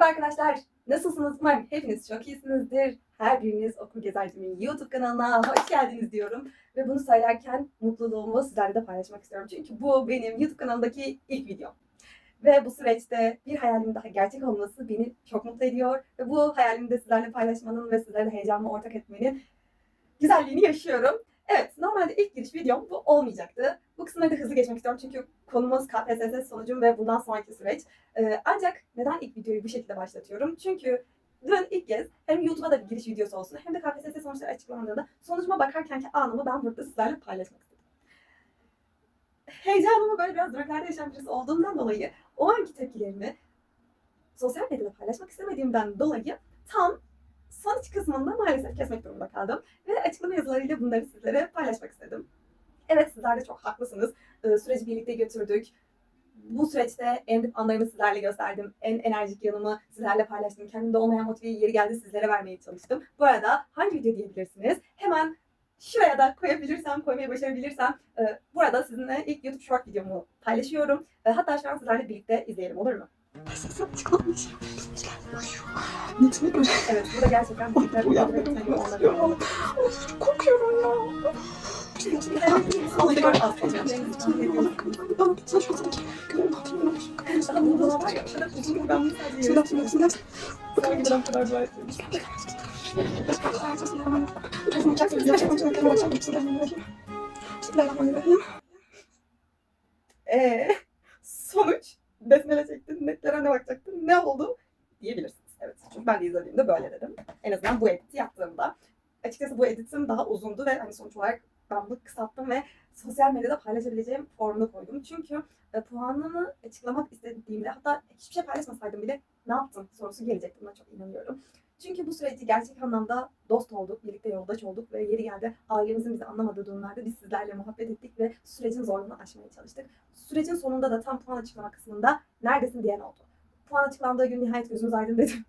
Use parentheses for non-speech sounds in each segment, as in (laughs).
Merhaba arkadaşlar. Nasılsınız? Umarım hepiniz çok iyisinizdir. Her biriniz Okul Gezercimin YouTube kanalına hoş geldiniz diyorum. Ve bunu söylerken mutluluğumu sizlerle de paylaşmak istiyorum. Çünkü bu benim YouTube kanalımdaki ilk videom. Ve bu süreçte bir hayalimin daha gerçek olması beni çok mutlu ediyor. Ve bu hayalimi de sizlerle paylaşmanın ve sizlerle heyecanımı ortak etmenin güzelliğini yaşıyorum. Evet, normalde ilk giriş videom bu olmayacaktı. Bu kısımları da hızlı geçmek istiyorum çünkü konumuz KPSS sonucum ve bundan sonraki süreç. Ee, ancak neden ilk videoyu bu şekilde başlatıyorum? Çünkü dün ilk kez hem YouTube'a da bir giriş videosu olsun hem de KPSS sonuçları açıklandığında sonucuma bakarkenki anımı ben burada sizlerle paylaşmak istedim. Heyecanımı böyle biraz duraklarda yaşayan birisi olduğumdan dolayı o anki tepkilerimi sosyal medyada paylaşmak istemediğimden dolayı tam sonuç kısmında maalesef kesmek durumunda kaldım. Ve açıklama yazılarıyla bunları sizlere paylaşmak istedim. Evet sizler de çok haklısınız. Ee, süreci birlikte götürdük. Bu süreçte en dip anlarımı sizlerle gösterdim. En enerjik yanımı sizlerle paylaştım. Kendimde olmayan motiveyi yeri geldi sizlere vermeye çalıştım. Bu arada hangi video diyebilirsiniz? Hemen şuraya da koyabilirsem, koymayı başarabilirsem e, burada sizinle ilk YouTube Short videomu paylaşıyorum. E, hatta şu an sizlerle birlikte izleyelim olur mu? Netine göre Evet, bu da gerçekten birlikte uyanmadım. onları Çok korkuyorum ya. Bana bir saç olsun ki. Gönlüm hatırlıyorum. Daha bu dolap var ya, o kadar uzun ki ben bunu sadece Bismillah, bismillah, bismillah. Sana giden kadar dua ettim. Bismillahirrahmanirrahim. Ee, sonuç besmele çektin, netlere ne bakacaktın, ne oldu diyebilirsiniz. Evet, çünkü ben de izlediğimde böyle dedim. En azından bu editi yaptığımda. Açıkçası bu editim daha uzundu ve hani sonuç olarak ben bunu kısalttım ve sosyal medyada paylaşabileceğim formuna koydum. Çünkü e, puanımı açıklamak istediğimde hatta hiçbir şey paylaşmasaydım bile ne yaptın sorusu gelecekti. Buna çok inanıyorum. Çünkü bu süreci gerçek anlamda dost olduk, birlikte yoldaş olduk ve yeri geldi ailemizin bizi anlamadığı durumlarda biz sizlerle muhabbet ettik ve sürecin zorluğunu aşmaya çalıştık. Sürecin sonunda da tam puan açıklama kısmında neredesin diyen oldu. Puan açıklandığı gün nihayet gözümüz aydın dedim.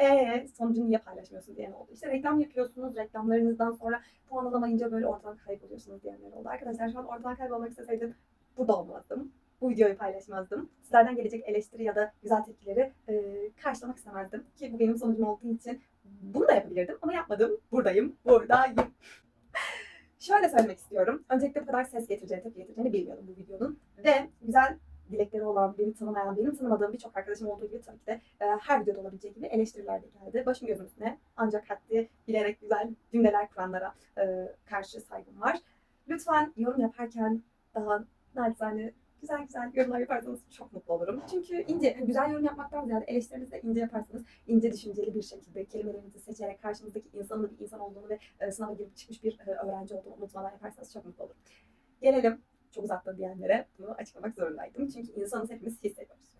Eee (laughs) sonucu niye paylaşmıyorsun diyen oldu. İşte reklam yapıyorsunuz, reklamlarınızdan sonra puan alamayınca böyle ortadan kayboluyorsunuz diyenler oldu. Arkadaşlar şu an ortadan kaybolmak isteseydim burada olmazdım. Bu videoyu paylaşmazdım. Sizlerden gelecek eleştiri ya da güzel tepkileri e, karşılamak istemezdim. Ki bu benim sonucum olduğu için bunu da yapabilirdim ama yapmadım. Buradayım, buradayım. (laughs) Şöyle söylemek istiyorum. Öncelikle bu kadar ses getireceğini, tepki getireceğini bilmiyordum bu videonun. Ve güzel dilekleri olan, beni tanımayan, benim tanımadığım birçok arkadaşım olduğu gibi tabii ki de e, her videoda olabileceği gibi eleştiriler de geldi. Başım gözüm üstüne ancak haddi bilerek güzel cümleler kuranlara e, karşı saygım var. Lütfen yorum yaparken daha naçizane güzel güzel yorumlar yaparsanız çok mutlu olurum. Çünkü ince, güzel yorum yapmaktan ziyade eleştirinizi de ince yaparsanız, ince düşünceli bir şekilde kelimelerinizi seçerek karşınızdaki insanın bir insan olduğunu ve e, sınava girip çıkmış bir e, öğrenci olduğunu unutmadan yaparsanız çok mutlu olurum. Gelelim çok uzattı diyenlere bunu açıklamak zorundaydım. Çünkü insanız hepimiz hissediyoruz.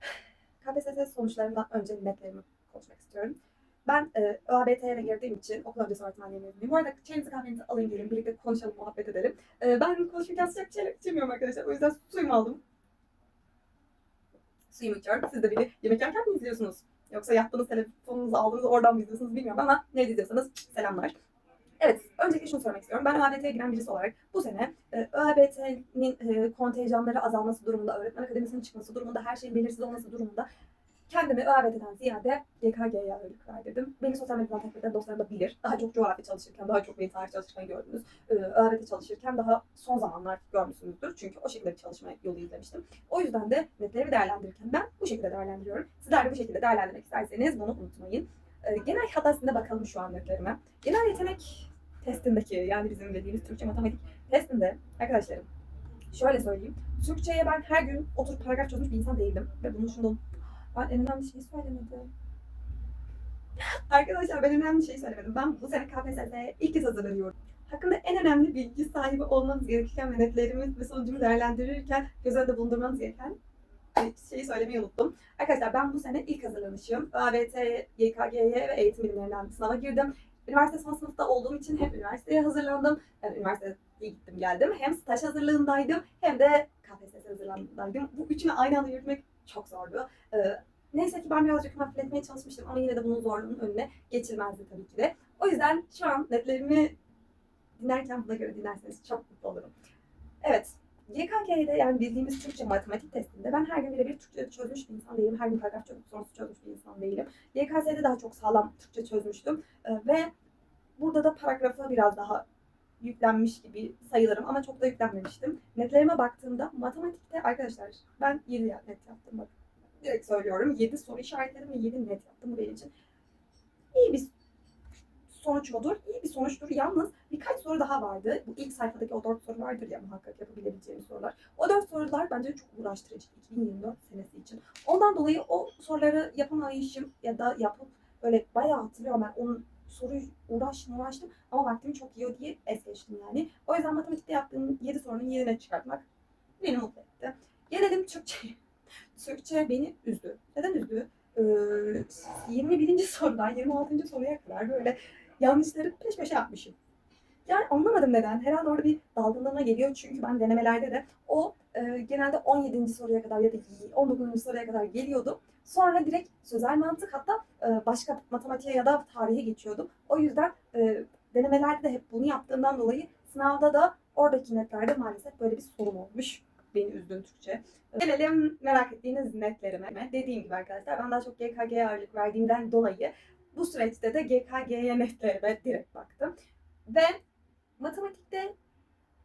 (sighs) KPSS sonuçlarından önce netlerimi konuşmak istiyorum. Ben e, ÖABT'ye de girdiğim için okul öncesi öğretmenliği mezunuyum. Bu arada çayınızı kahvenizi alın gelin birlikte konuşalım, muhabbet edelim. E, ben konuşurken sıcak şeyler içemiyorum arkadaşlar. O yüzden suyumu aldım. Suyumu içiyorum. Siz de beni yemek yerken mi izliyorsunuz? Yoksa yattığınız telefonunuzu aldığınız oradan mı izliyorsunuz bilmiyorum ama ne izliyorsanız selamlar. Evet, öncelikle şunu sormak istiyorum. Ben ÖABT'ye giren birisi olarak bu sene e, ÖABT'nin e, kontenjanları azalması durumunda, öğretmen akademisinin çıkması durumunda, her şeyin belirsiz olması durumunda kendimi ÖABT'den ziyade GKG'ye ağırlık verdirdim. Beni sosyal medyadan takip eden dostlarım da bilir. Daha çok coğrafya çalışırken, daha çok beyin tarih çalışırken gördünüz. Ee, çalışırken daha son zamanlar görmüşsünüzdür. Çünkü o şekilde bir çalışma yolu izlemiştim. O yüzden de netlerimi değerlendirirken ben bu şekilde değerlendiriyorum. Sizler de bu şekilde değerlendirmek isterseniz bunu unutmayın. Ee, genel hatta sizinle bakalım şu an netlerime. Genel yetenek testindeki yani bizim dediğimiz Türkçe matematik testinde arkadaşlarım şöyle söyleyeyim. Türkçe'ye ben her gün oturup paragraf çözmüş bir insan değildim. Ve bunun şundan ben en önemli şeyi söylemedim. (laughs) Arkadaşlar ben en önemli şeyi söylemedim. Ben bu sene KPSS'ye ilk kez hazırlanıyorum. Hakkında en önemli bilgi sahibi olmanız gereken ve netlerimi ve sonucumu değerlendirirken göz önünde bulundurmanız gereken şeyi söylemeyi unuttum. Arkadaşlar ben bu sene ilk hazırlanışım. ÖABT, YKG'ye ve eğitim bilimlerinden sınava girdim. Üniversite son sınıfta olduğum için hem üniversiteye hazırlandım, yani üniversiteye gittim geldim. Hem staj hazırlığındaydım hem de KPSS hazırlığındaydım. Bu üçünü aynı anda yürütmek çok zordu. Ee, neyse ki ben birazcık hafifletmeye çalışmıştım ama yine de bunun zorluğunun önüne geçilmezdi tabii ki de. O yüzden şu an netlerimi dinlerken buna göre dinlerseniz çok mutlu olurum. Evet, YKG'de yani bildiğimiz Türkçe matematik testinde ben her gün birebir Türkçe çözmüş bir insan değilim. Her gün paragraf çözmüş, sorusu çözmüş bir insan değilim. YKS'de daha çok sağlam Türkçe çözmüştüm. Ee, ve burada da paragrafa biraz daha yüklenmiş gibi sayılırım ama çok da yüklenmemiştim. Netlerime baktığımda matematikte arkadaşlar ben 7 net yaptım. Bak, direkt söylüyorum 7 soru işaretledim ve 7 net yaptım bu benim için. İyi bir sonuç odur. İyi bir sonuçtur. Yalnız birkaç soru daha vardı. Bu ilk sayfadaki o dört soru vardır ya muhakkak yapabilebileceğim sorular. O dört sorular bence çok uğraştırıcı 2024 senesi için. Ondan dolayı o soruları yapamayışım ya da yapıp böyle bayağı hatırlıyorum ben onun soruyu uğraştım uğraştım ama vaktim çok yiyor diye es geçtim yani. O yüzden matematikte yaptığım 7 sorunun 7'ne çıkartmak beni mutlu etti. Gelelim Türkçe'ye. Türkçe beni üzdü. Neden üzdü? Ee, 21. sorudan 26. soruya kadar böyle yanlışları peş peşe yapmışım. Yani anlamadım neden. Herhalde orada bir dalgınlığına geliyor. Çünkü ben denemelerde de o e, genelde 17. soruya kadar ya da 19. soruya kadar geliyordum. Sonra direkt sözel mantık hatta e, başka matematiğe ya da tarihe geçiyordum. O yüzden e, denemelerde de hep bunu yaptığımdan dolayı sınavda da oradaki netlerde maalesef böyle bir sorun olmuş. Beni üzdün Türkçe. Gelelim merak ettiğiniz netlerime. Dediğim gibi arkadaşlar ben daha çok GKG'ye ağırlık verdiğimden dolayı bu süreçte de GKG'ye netlerime direkt baktım. Ve matematikte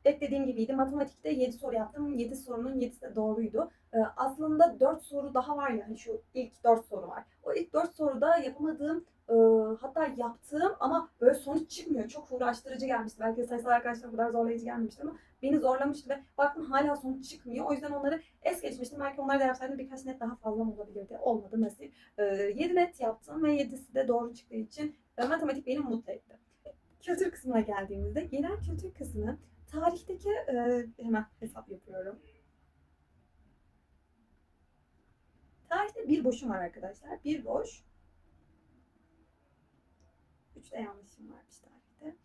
beklediğim gibiydi. Matematikte 7 soru yaptım. 7 sorunun 7'si de doğruydu. Ee, aslında 4 soru daha var yani şu ilk 4 soru var. O ilk 4 soruda yapamadığım e, hatta yaptığım ama böyle sonuç çıkmıyor. Çok uğraştırıcı gelmişti. Belki sayısal arkadaşlar bu kadar zorlayıcı gelmemişti ama beni zorlamıştı ve baktım hala sonuç çıkmıyor. O yüzden onları es geçmiştim. Belki onları da yapsaydım birkaç net daha fazla olabilirdi. Olmadı nasip. Ee, 7 net yaptım ve 7'si de doğru çıktığı için e, matematik beni mutlu etti. Kültür kısmına geldiğimizde genel kültür kısmı tarihteki e, hemen hesap yapıyorum. Tarihte bir boşum var arkadaşlar. Bir boş. Üç de yanlışım varmış tarihte.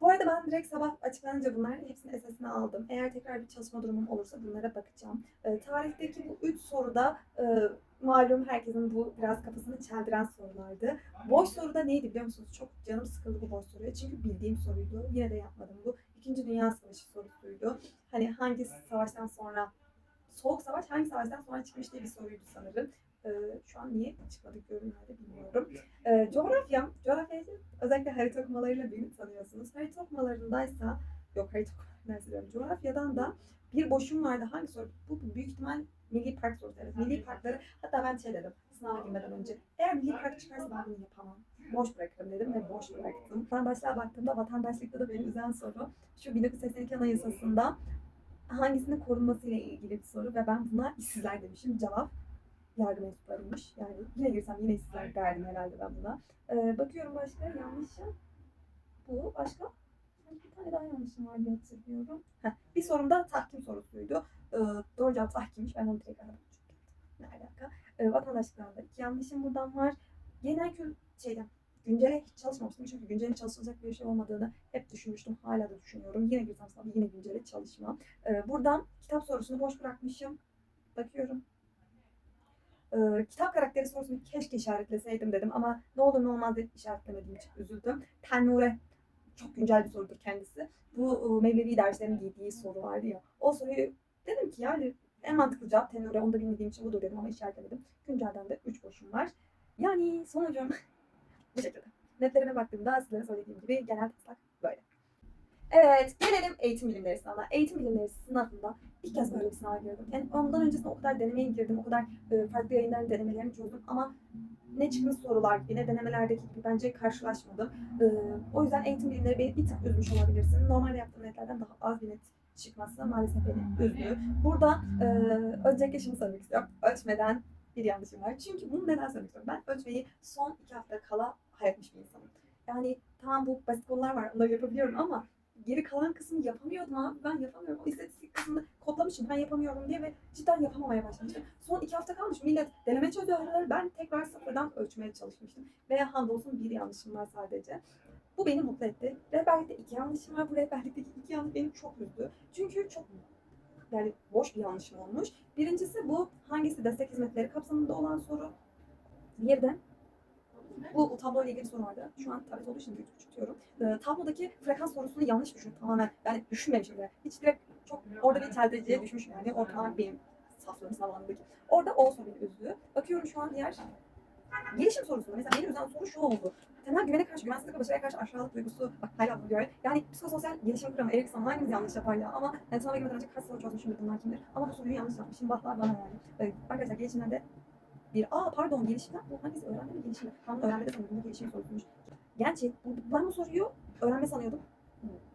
Bu arada ben direkt sabah açıklanınca bunlar hepsini esasına aldım. Eğer tekrar bir çalışma durumum olursa bunlara bakacağım. E, tarihteki bu üç soruda e, malum herkesin bu biraz kafasını çeldiren sorulardı. Boş soruda neydi biliyor musunuz? Çok canım sıkıldı bu boş soruya. Çünkü bildiğim soruydu. Yine de yapmadım. Bu İkinci Dünya Savaşı sorusuydu. Hani hangi savaştan sonra Soğuk Savaş hangi savaştan sonra çıkmış diye bir soruydu sanırım. Ee, şu an niye çıkmadık görünmede bilmiyorum. Ee, coğrafya, coğrafyacı özellikle harita okumalarıyla beni tanıyorsunuz. Harita okumalarındaysa, yok harita okumalarından diyorum. Coğrafyadan da bir boşum vardı. Hangi soru? Bu büyük ihtimal Milli Park sorusu. Evet, Milli Parkları. Hatta ben şey dedim sınava girmeden önce. Eğer Milli Park çıkarsa ben bunu yapamam. Boş bırakırım dedim ve boş bıraktım. Ben başlığa baktığımda vatandaşlıkta da beni üzen soru. Şu 1982 Anayasası'nda hangisinin korunması ile ilgili bir soru ve ben buna işsizler demişim. Cevap yargı mensuplarıymış. Yani yine girsem yine işsizler derdim herhalde ben buna. Ee, bakıyorum başka yanlışım. Bu başka? Bir tane daha yanlışım var diye hatırlıyorum. Heh, bir sorum da tahkim sorusuydu. Ee, doğru cevap tahkimmiş. Ben onu direkt aradım. Ne alaka? Ee, vatandaşlıklarda iki yanlışım buradan var. Genel kül şeyden güncele hiç çalışmamıştım çünkü güncele çalışılacak bir şey olmadığını hep düşünmüştüm. Hala da düşünüyorum. Yine girsem sınavda yine güncele çalışmam. Ee, buradan kitap sorusunu boş bırakmışım. Bakıyorum. Ee, kitap karakteri sorusunu keşke işaretleseydim dedim ama ne olur ne olmaz diye işaretlemediğim için üzüldüm. Tenure çok güncel bir sorudur kendisi. Bu e, Mevlevi derslerin giydiği soru vardı ya. O soruyu dedim ki yani en mantıklı cevap tenure onu da bilmediğim için budur dedim ama işaretlemedim. Güncelden de 3 boşum var. Yani sonucum (laughs) bu şekilde. Netlerime baktığımda sizlere söylediğim gibi genel taslak böyle. Evet, gelelim eğitim bilimleri sınavına. Eğitim bilimleri sınavında ilk kez böyle bir sınava girdim. Yani ondan öncesinde o kadar denemeye girdim, o kadar e, farklı yayınların denemelerini çözdüm ama ne çıkmış sorular gibi ne denemelerdeki gibi bence karşılaşmadım. E, o yüzden eğitim bilimleri beni bir tık üzmüş olabilirsin. Normalde yaptığım netlerden daha az bir net çıkması maalesef beni üzdü. Burada e, öncelikle şunu söylemek istiyorum. Ölçmeden bir yanlışım var. Çünkü bunu neden söylemek istiyorum? Ben ölçmeyi son iki hafta kala hayretmiş bir insanım. Yani tamam bu basit konular var onları yapabiliyorum ama geri kalan kısmı yapamıyordum abi. Ben yapamıyorum. O istatistik kısmını kodlamışım ben yapamıyorum diye ve cidden yapamamaya başlamıştım. Son iki hafta kalmış millet deneme çözüyorlar. Ben tekrar sıfırdan ölçmeye çalışmıştım. Ve hamdolsun bir yanlışım var sadece. Bu beni mutlu etti. Rehberlikte iki yanlışım var. Bu rehberlikteki iki yanlış beni çok üzdü. Çünkü çok yani boş bir yanlışım olmuş. Birincisi bu hangisi destek hizmetleri kapsamında olan soru. Bir de Bu tabloyla ilgili soru vardı. Şu an tablet olduğu için büyük tutuyorum. Ee, tablodaki frekans sorusunu yanlış düşün tamamen. Yani düşünmemişim bile. Hiç direkt çok orada bir telteciye düşmüşüm yani. O tamamen benim saflığım sağlamındaki. Orada o soru beni üzdü. Bakıyorum şu an diğer gelişim sorusunda. Mesela beni üzen soru şu oldu. Temel güvene karşı, güvensizlik ve başarıya karşı aşağılık duygusu. Bak hala bunu diyor. Yani psikososyal gelişim kuramı Erikson hangimiz yanlış yapar ya? Ama yani sınava girmeden önce kaç soru çözmüşümdür bunlar kimdir? Ama bu soruyu yanlış yapmışım. Bahlar bana yani. Ee, arkadaşlar gelişimlerde bir, aa pardon gelişimden bu hangisi öğrenme mi gelişim? Tam öğrenmede sanıyordum bu gelişim sorusuymuş. Bu- ben bu soruyu öğrenme sanıyordum.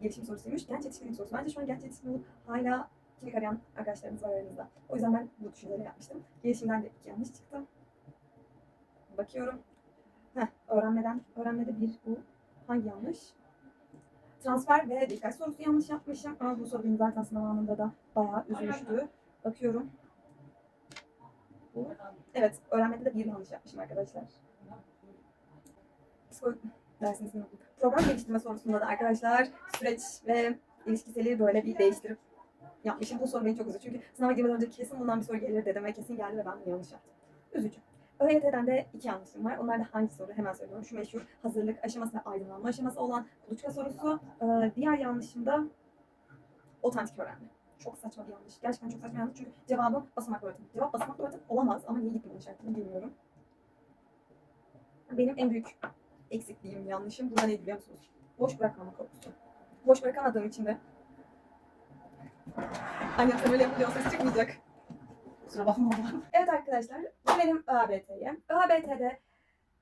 Gelişim sorusuymuş. Genç yetişkinlik sorusu. Bence şu an genç yetişkin olup hala kimlik arayan arkadaşlarımız var aramızda. O yüzden ben bu düşünceleri yapmıştım. Gelişimden de yanlış çıktı. Bakıyorum. Heh, öğrenmeden, öğrenmede bir bu. Hangi yanlış? Transfer ve dikkat sorusu yanlış yapmışım. Ama bu soru beni zaten sınav anında da bayağı üzmüştü. Bakıyorum. Evet, öğrenmede de bir yanlış yapmışım arkadaşlar. Psiko dersini sınavı. Program geliştirme sorusunda da arkadaşlar süreç ve ilişkiseli böyle bir değiştirip yapmışım. Bu soru beni çok üzdü. Çünkü sınava girmeden önce kesin bundan bir soru gelir dedim ve kesin geldi ve ben yanlış yaptım. Üzücü. ÖYT'den de iki yanlışım var. Onlar da hangi soru? Hemen söylüyorum. Şu meşhur hazırlık aşaması ve aydınlanma aşaması olan kuluçka sorusu. Ee, diğer yanlışım da otantik öğrenme. Çok saçma bir yanlış. Gerçekten çok saçma bir yanlış. Çünkü cevabı basamaklı öğretim. Cevap basamaklı öğretim olamaz ama niye gitmemiş aklımı bilmiyorum. Benim en büyük eksikliğim, yanlışım burada ne biliyor musunuz? Boş bırakmama korkusu. Boş bırakamadığım için de Annem sen öyle yapınca o ses çıkmayacak. Kusura bakma. Evet arkadaşlar, bu benim ÖABT'ye. ÖABT'de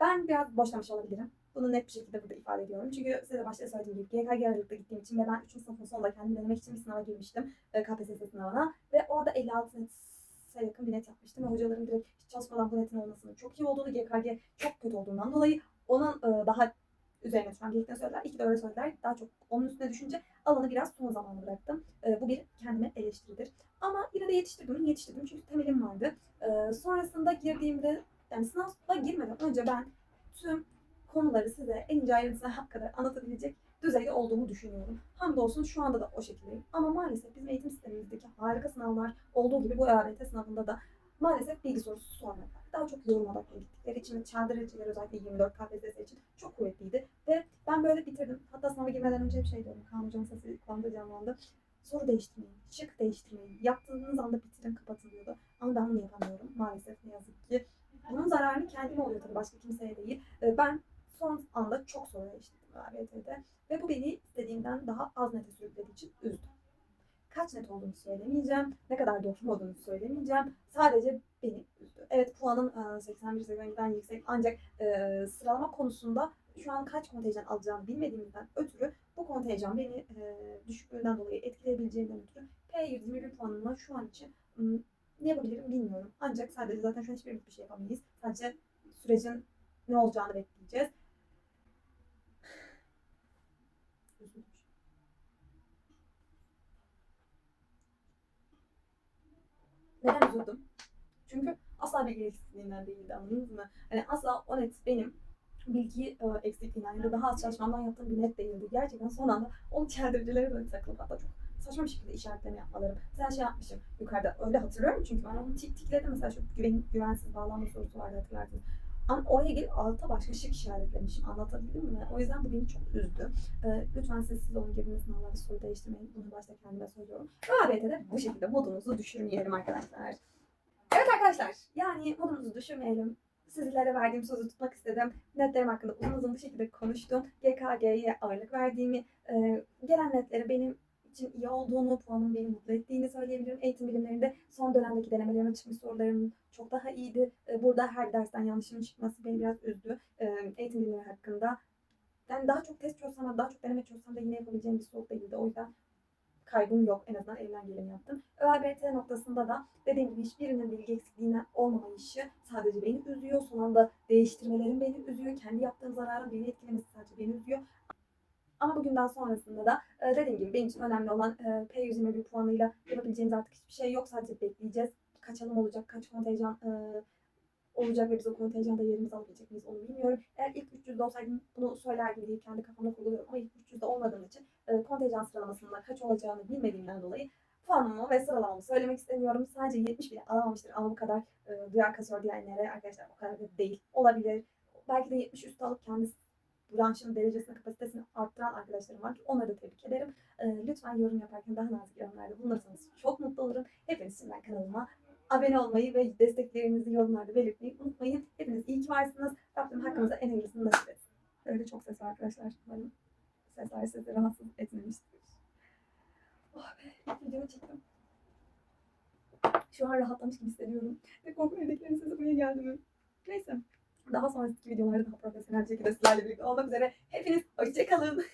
ben biraz boşlamış olabilirim. Bunu net bir şekilde burada ifade ediyorum. Çünkü size de başta söylediğim gibi GKG aralıkta gittiğim için ve ben 3. sınıfın sonunda kendimi denemek için bir sınava girmiştim. e, KPSS sınavına. Ve orada 56 nete yakın bir net yapmıştım. Ve hocalarım direkt hiç çalışmadan bu netin olmasının çok iyi olduğunu, GKG çok kötü olduğundan dolayı onun e, daha üzerine düşmem gerektiğini söylediler. İki de öyle söylediler. Daha çok onun üstüne düşünce alanı biraz son zamana bıraktım. E, bu bir kendime eleştiridir. Ama yine de yetiştirdim. Yetiştirdim çünkü temelim vardı. Ee, sonrasında girdiğimde yani sınava girmeden önce ben tüm konuları size en ince ayrıntısına kadar anlatabilecek düzeyde olduğumu düşünüyorum. Hamdolsun şu anda da o şekildeyim. Ama maalesef bizim eğitim sistemimizdeki harika sınavlar olduğu gibi bu ÖABT sınavında da maalesef bilgi sorusu sormadılar. Daha çok yorum odaklı gittikleri için çeldiriciler özellikle 24 KPSS için çok kuvvetliydi. Ve ben böyle bitirdim. Hatta sınava girmeden önce bir şey diyordum. Kaan Hoca'nın sesi kulağımda canlandı. Soru değiştirmeyin, şık değiştirmeyin. Yaptığınız anda bitirin, kapatın diyordu. Ama ben bunu yapamıyorum maalesef ne yazık ki. Bunun zararını kendime oluyor tabii başka kimseye değil. Ee, Ben son anda çok soru değiştirdim ÖABT'de. Ve bu beni istediğimden daha az nete sürüklediği için üzdü. Kaç net olduğunu söylemeyeceğim. Ne kadar doğru olduğunu söylemeyeceğim. Sadece beni üzdü. Evet puanım e, 81-82'den yüksek ancak e, sıralama konusunda şu an kaç kontenjan alacağımı bilmediğimden ötürü bu kontenjan beni e, düşüklüğünden dolayı etkileyebileceğinden ötürü P121 puanımla şu an için ne yapabilirim bilmiyorum. Ancak sadece zaten şu an hiçbirimiz bir şey yapamayız. Sadece sürecin ne olacağını bekleyeceğiz. Üzüldüm. Neden üzüldüm? Çünkü asla bilgi eksikliğinden değildi anladınız mı? Hani asla o net benim bilgi e, eksikliğinden ya da daha az çalışmamdan yaptığım bir net değildi. Gerçekten son anda o çeldiricilere böyle takılıp hatta çok saçma bir şekilde işaretleme yapmalarım. Mesela şey yapmışım yukarıda öyle hatırlıyorum çünkü ben onu tik tikledim mesela şu güven, güvensiz bağlanma sorusu vardı hatırlarsınız. Ama oraya gelip alta başka şık işaretlemişim. Anlatabildim mi? O yüzden bu beni çok üzdü. Ee, lütfen sessiz olun girdiğiniz sınavlarda soru değiştirmeyin. Bunu başta kendime söylüyorum. ÖABT'de bu şekilde modunuzu düşürmeyelim arkadaşlar. Evet arkadaşlar yani modumuzu düşürmeyelim. Sizlere verdiğim sözü tutmak istedim. Netlerim hakkında uzun uzun bir şekilde konuştum. GKG'ye ağırlık verdiğimi, e, gelen netleri benim için iyi olduğunu, puanın beni mutlu ettiğini söyleyebilirim. Eğitim bilimlerinde son dönemdeki denemelerime çıkmış sorularım çok daha iyiydi. E, Burada her dersten yanlışımın çıkması beni biraz üzdü. E, Eğitim bilimleri hakkında. Yani daha çok test çözsem daha çok deneme çözsem de yine yapabileceğim bir soru değildi. O yüzden kaybım yok. En azından elimden geleni yaptım. ÖABT noktasında da dediğim gibi hiçbirinin bilgi eksikliğinden olmamayışı sadece beni üzüyor. Son anda değiştirmelerim beni üzüyor. Kendi yaptığım zararın beni etkilemesi sadece beni üzüyor. Ama bugünden sonrasında da e, dediğim gibi benim için önemli olan e, P121 puanıyla yapabileceğimiz artık hiçbir şey yok. Sadece bekleyeceğiz. Kaç alım olacak, kaç kontenjan e, olacak ve biz o kontenjanda yerimizi alabilecek miyiz onu bilmiyorum. Eğer ilk 300'de olsaydım bunu söylerdim diye kendi kafamda kurguluyorum. Ama ilk 300'de olmadığım için e, kontenjan sıralamasında kaç olacağını bilmediğimden dolayı puanımı ve sıralamamı söylemek istemiyorum. Sadece 70 bile alamamıştır ama bu kadar e, duyar kasıyor diyenlere arkadaşlar o kadar da değil. Olabilir. belki de 70 üstü alıp kendi branşının derecesini, kapasitesini arttıran arkadaşlarım var onları da tebrik ederim. Ee, lütfen yorum yaparken daha nazik yorumlarda bulunursanız çok mutlu olurum. Hepiniz şimdiden kanalıma abone olmayı ve desteklerinizi yorumlarda belirtmeyi unutmayın. Hepiniz iyi ki varsınız. Rabbim hakkınıza en hayırlısını nasip etsin. Öyle çok ses var arkadaşlar. Umarım sesler sizi rahatsız etmemiştir. Oh be, videomu çektim. Şu an rahatlamış gibi hissediyorum. Ve korku evdekilerin sesi buraya geldi mi? Neyse. Daha sonraki videolarda daha profesyonel şekilde sizlerle birlikte olmak üzere. Hepiniz hoşçakalın.